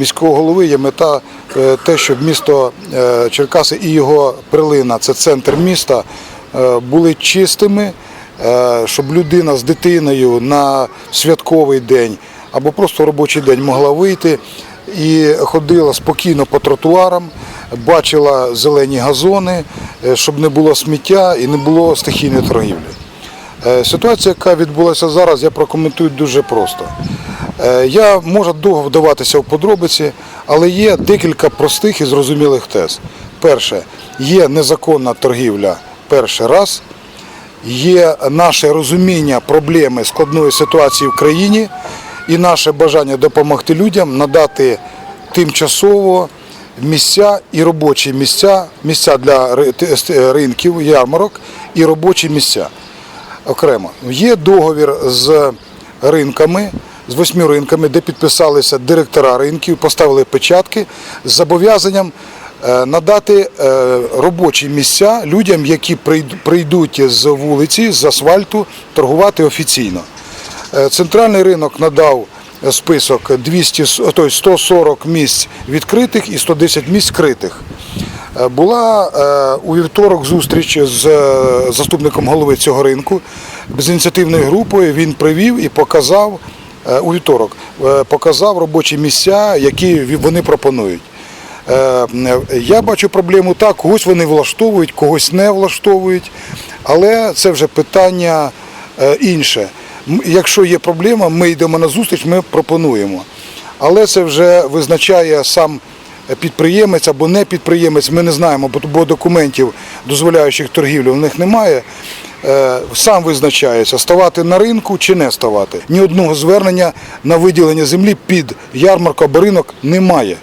міського голови є мета е, те, щоб місто е, Черкаси і його прилина, це центр міста, е, були чистими, щоб людина з дитиною на святковий день або просто робочий день могла вийти і ходила спокійно по тротуарам, бачила зелені газони, щоб не було сміття і не було стихійної торгівлі. Ситуація, яка відбулася зараз, я прокоментую дуже просто. Е, Я можу довго вдаватися в подробиці, але є декілька простих і зрозумілих тез. Перше, є незаконна торгівля перший раз, є наше розуміння проблеми складної ситуації в країні і наше бажання допомогти людям надати тимчасово місця і робочі місця, місця для ри- ринків, ярмарок і робочі місця окремо. Є договір з ринками, з восьми ринками, де підписалися директора ринків, поставили печатки з зобов'язанням е, надати е, робочі місця людям, які прийдуть з вулиці, з асфальту, торгувати офіційно. Е, Центральний ринок надав список 200, с- тобто 140 місць відкритих і 110 місць критих. Була у вівторок зустріч з заступником голови цього ринку з ініціативною групою. Він привів і показав у вівторок, е, показав робочі місця, які вони пропонують. Е, е, Я бачу проблему так, когось вони влаштовують, когось не влаштовують, але це вже питання е, інше. Якщо є проблема, ми йдемо на зустріч, ми пропонуємо. Але це вже визначає сам підприємець або не підприємець, ми не знаємо, бо документів, дозволяючих торгівлю, в них немає. Е, Сам визначається, ставати на ринку чи не ставати. Ні одного звернення на виділення землі під ярмарку або ринок немає.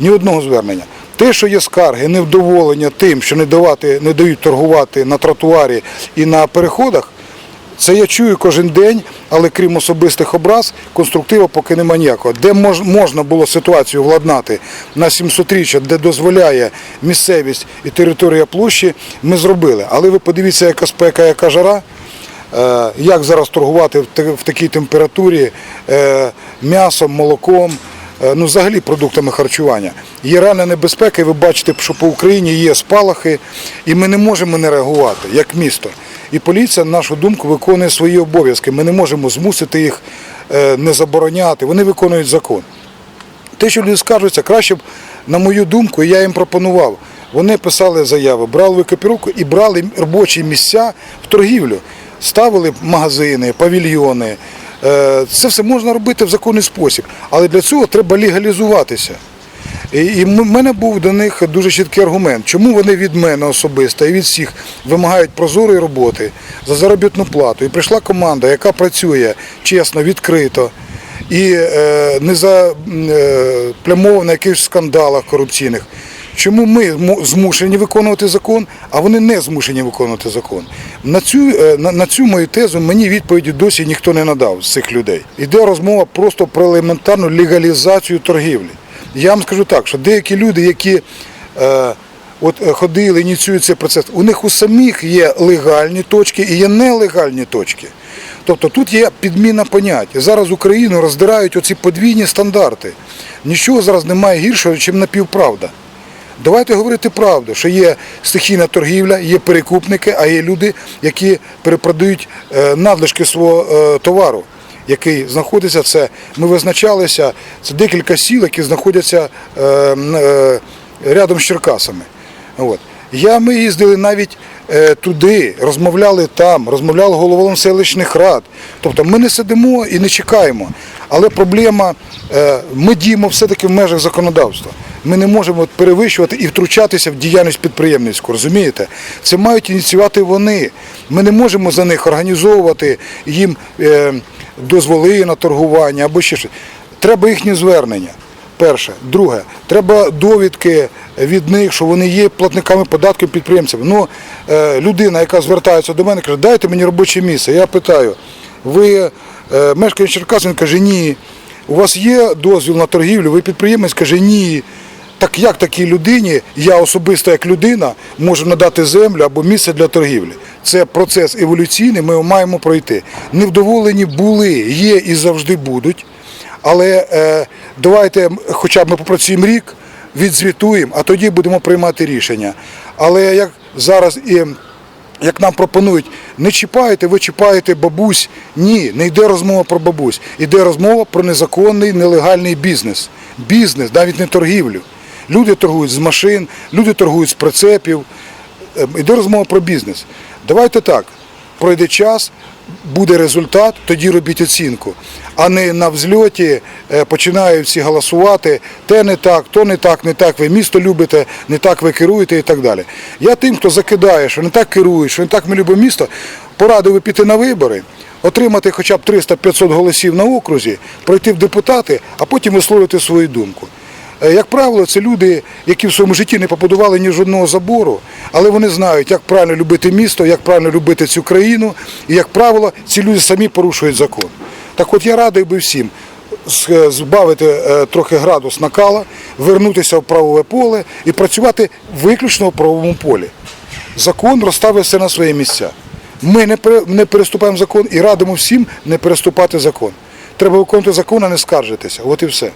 Ні одного звернення. Те, що є скарги, невдоволення тим, що не, давати, не дають торгувати на тротуарі і на переходах, це я чую кожен день, але крім особистих образ, конструктива поки немає ніякого. Де мож, можна було ситуацію владнати на 700-річчя, де дозволяє місцевість і територія площі, ми зробили. Але ви подивіться, яка спека, яка жара. Е, Як зараз торгувати в в такій температурі е, м'ясом, молоком, е, ну взагалі продуктами харчування. Є реальна небезпека, і ви бачите, що по Україні є спалахи, і ми не можемо не реагувати як місто. І поліція, на нашу думку, виконує свої обов'язки. Ми не можемо змусити їх е, не забороняти. Вони виконують закон. Те, що люди скаржуються, краще б, на мою думку, я їм пропонував. Вони писали заяви, брали викопіровку і брали робочі місця в торгівлю. Ставили магазини, павільйони. Е, Це все можна робити в законний спосіб. Але для цього треба легалізуватися. І в мене був до них дуже чіткий аргумент, чому вони від мене особисто і від всіх вимагають прозорої роботи за заробітну плату. І прийшла команда, яка працює чесно, відкрито і е, не заплямована на якихось скандалах корупційних. Чому ми змушені виконувати закон, а вони не змушені виконувати закон? На цю, е, на, на цю мою тезу мені відповіді досі ніхто не надав з цих людей. Іде розмова просто про елементарну легалізацію торгівлі. Я вам скажу так, що деякі люди, які е, от е, ходили, ініціюють цей процес, у них у самих є легальні точки і є нелегальні точки. Тобто тут є підміна понять. Зараз Україну роздирають оці подвійні стандарти. Нічого зараз немає гіршого, ніж напівправда. Давайте говорити правду, що є стихійна торгівля, є перекупники, а є люди, які перепродають е, надлишки свого е, товару, який знаходиться. Це ми визначалися. Це декілька сіл, які знаходяться е, е, рядом з Черкасами. От. Я, ми їздили навіть е, туди, розмовляли там, розмовляли головами селищних рад. Тобто ми не сидимо і не чекаємо. Але проблема, е, ми діємо все-таки в межах законодавства. Ми не можемо перевищувати і втручатися в діяльність підприємницьку, розумієте? Це мають ініціювати вони. Ми не можемо за них організовувати їм е, дозволи на торгування або ще щось. Треба їхні звернення. Перше. Друге, треба довідки від них, що вони є платниками податків підприємцями. Ну, е, людина, яка звертається до мене, каже, дайте мені робоче місце. Я питаю, ви е, мешкаєте Черкас? Він каже, ні. У вас є дозвіл на торгівлю, ви підприємець каже, ні. Так як такій людині, я особисто як людина, можу надати землю або місце для торгівлі? Це процес еволюційний, ми його маємо пройти. Невдоволені були, є і завжди будуть. Але е, давайте хоча б ми попрацюємо рік, відзвітуємо, а тоді будемо приймати рішення. Але як зараз і як нам пропонують, не чіпаєте, ви чіпаєте бабусь. Ні, не йде розмова про бабусь. Йде розмова про незаконний нелегальний бізнес. Бізнес, навіть не торгівлю. Люди торгують з машин, люди торгують з прицепів. Йде розмова про бізнес. Давайте так. Пройде час, буде результат, тоді робіть оцінку. А не на взльоті е, починають всі голосувати, те не так, то не так, не так, ви місто любите, не так ви керуєте і так далі. Я тим, хто закидає, що не так керують, що не так ми любимо місто, порадив би піти на вибори, отримати хоча б 300-500 голосів на окрузі, пройти в депутати, а потім висловити свою думку. Е, Як правило, це люди, які в своєму житті не побудували ні жодного забору, але вони знають, як правильно любити місто, як правильно любити цю країну, і як правило, ці люди самі порушують закон. Так от я радий би всім е, збавити е, трохи градус накала, вернутися в правове поле і працювати виключно в правовому полі. Закон розставив все на свої місця. Ми не переступаємо закон і радимо всім не переступати закон. Треба виконувати закон, а не скаржитися. От і все.